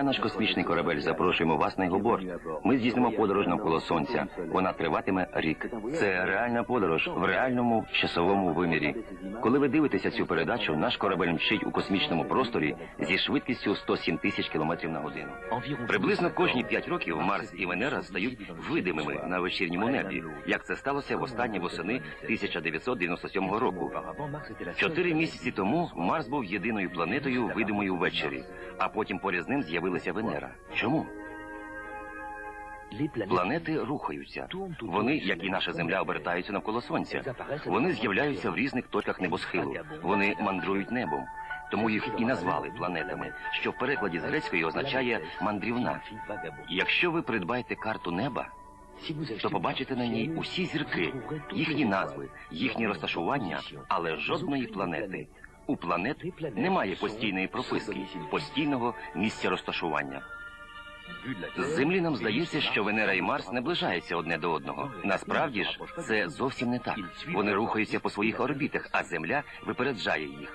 Ми, наш космічний корабель, запрошуємо вас на його борт. Ми здійснимо подорож навколо сонця. Вона триватиме рік. Це реальна подорож в реальному часовому вимірі. Коли ви дивитеся цю передачу, наш корабель мчить у космічному просторі зі швидкістю 107 тисяч кілометрів на годину. Приблизно кожні 5 років Марс і Венера стають видимими на вечірньому небі, як це сталося в останні восени 1997 року. Чотири місяці тому Марс був єдиною планетою, видимою ввечері, а потім поряд з ним з'явилася Венера. Чому? Планети рухаються. Вони, як і наша Земля, обертаються навколо сонця. Вони з'являються в різних точках небосхилу. Вони мандрують небом. Тому їх і назвали планетами, що в перекладі з грецької означає мандрівна. Якщо ви придбаєте карту неба, то побачите на ній усі зірки, їхні назви, їхні розташування, але жодної планети. У планет немає постійної прописки, постійного місця розташування. З землі нам здається, що Венера і Марс наближаються одне до одного. Насправді ж це зовсім не так. Вони рухаються по своїх орбітах, а Земля випереджає їх.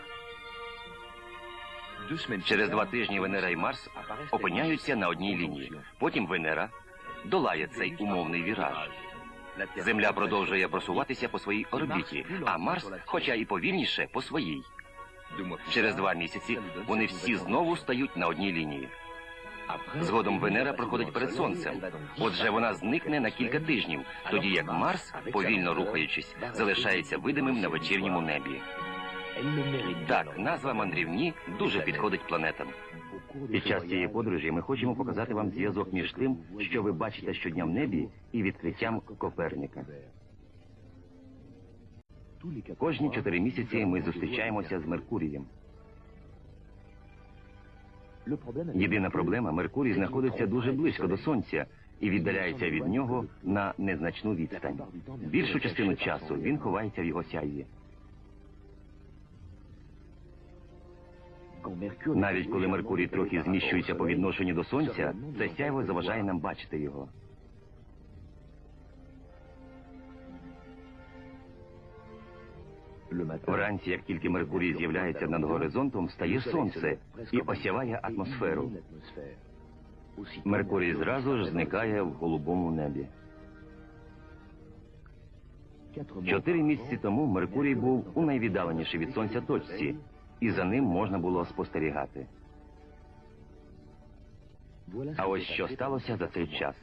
Через два тижні Венера і Марс опиняються на одній лінії. Потім Венера долає цей умовний віраж. Земля продовжує просуватися по своїй орбіті, а Марс, хоча і повільніше, по своїй. Через два місяці вони всі знову стають на одній лінії. Згодом Венера проходить перед сонцем. Отже, вона зникне на кілька тижнів, тоді як Марс, повільно рухаючись, залишається видимим на вечірньому небі. Так, назва мандрівні дуже підходить планетам. Під час цієї подорожі ми хочемо показати вам зв'язок між тим, що ви бачите щодня в небі, і відкриттям Коперника. Кожні чотири місяці ми зустрічаємося з Меркурієм. Єдина проблема Меркурій знаходиться дуже близько до сонця і віддаляється від нього на незначну відстань. Більшу частину часу він ховається в його сяйві. Навіть коли Меркурій трохи зміщується по відношенню до сонця, це сяйво заважає нам бачити його. Вранці, як тільки Меркурій з'являється над горизонтом, стає сонце і осяває атмосферу. Меркурій зразу ж зникає в голубому небі. Чотири місяці тому Меркурій був у найвіддаленішій від сонця точці, і за ним можна було спостерігати. А ось що сталося за цей час.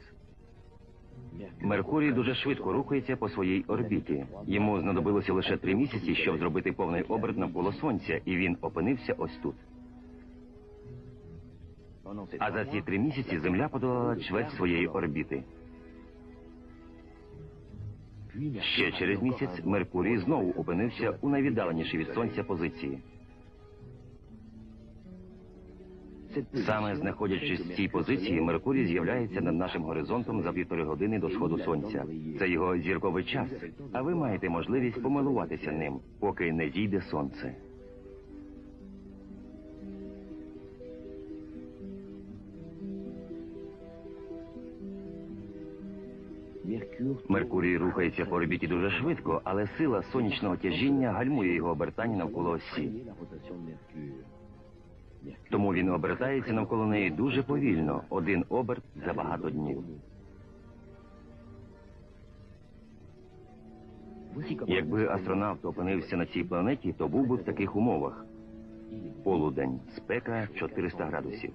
Меркурій дуже швидко рухається по своїй орбіті. Йому знадобилося лише три місяці, щоб зробити повний оберт навколо сонця, і він опинився ось тут. А за ці три місяці Земля подолала чверть своєї орбіти. Ще через місяць Меркурій знову опинився у найвіддаленішій від сонця позиції. Саме знаходячись в цій позиції, Меркурій з'являється над нашим горизонтом за півтори години до сходу сонця. Це його зірковий час. А ви маєте можливість помилуватися ним, поки не зійде сонце. Меркурій рухається по орбіті дуже швидко, але сила сонячного тяжіння гальмує його обертання навколо осі. Тому він обертається навколо неї дуже повільно, один оберт за багато днів. Якби астронавт опинився на цій планеті, то був би в таких умовах: полудень, спека 400 градусів.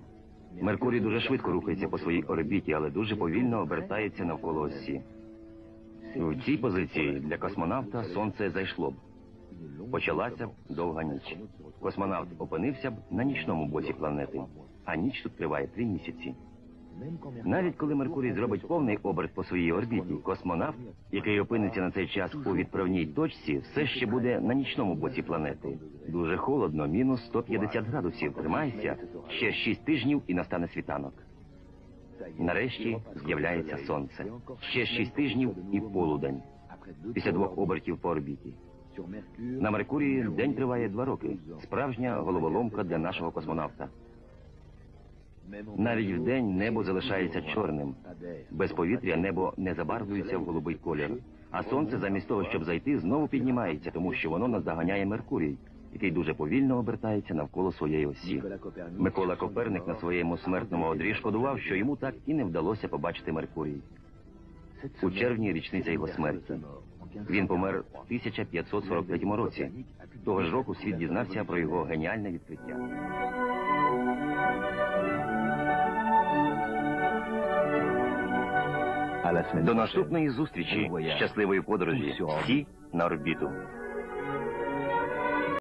Меркурій дуже швидко рухається по своїй орбіті, але дуже повільно обертається навколо осі. В цій позиції для космонавта сонце зайшло б. Почалася довга ніч. Космонавт опинився б на нічному боці планети, а ніч тут триває три місяці. Навіть коли Меркурій зробить повний оберт по своїй орбіті, космонавт, який опиниться на цей час у відправній точці, все ще буде на нічному боці планети. Дуже холодно, мінус 150 градусів. Тримайся ще 6 тижнів і настане світанок. Нарешті з'являється сонце. Ще 6 тижнів і полудень. Після двох обертів по орбіті. На Меркурії день триває два роки. Справжня головоломка для нашого космонавта. Навіть вдень небо залишається чорним. Без повітря небо не забарвлюється в голубий колір. А сонце, замість того, щоб зайти, знову піднімається, тому що воно наздоганяє Меркурій. який дуже повільно обертається навколо своєї осі. Микола Коперник на своєму смертному одрі шкодував, що йому так і не вдалося побачити Меркурій. У червні річниця його смерті. Він помер у 1543 році. Того ж року світ дізнався про його геніальне відкриття. До наступної зустрічі. Щасливої подорожі. Всі на орбіту.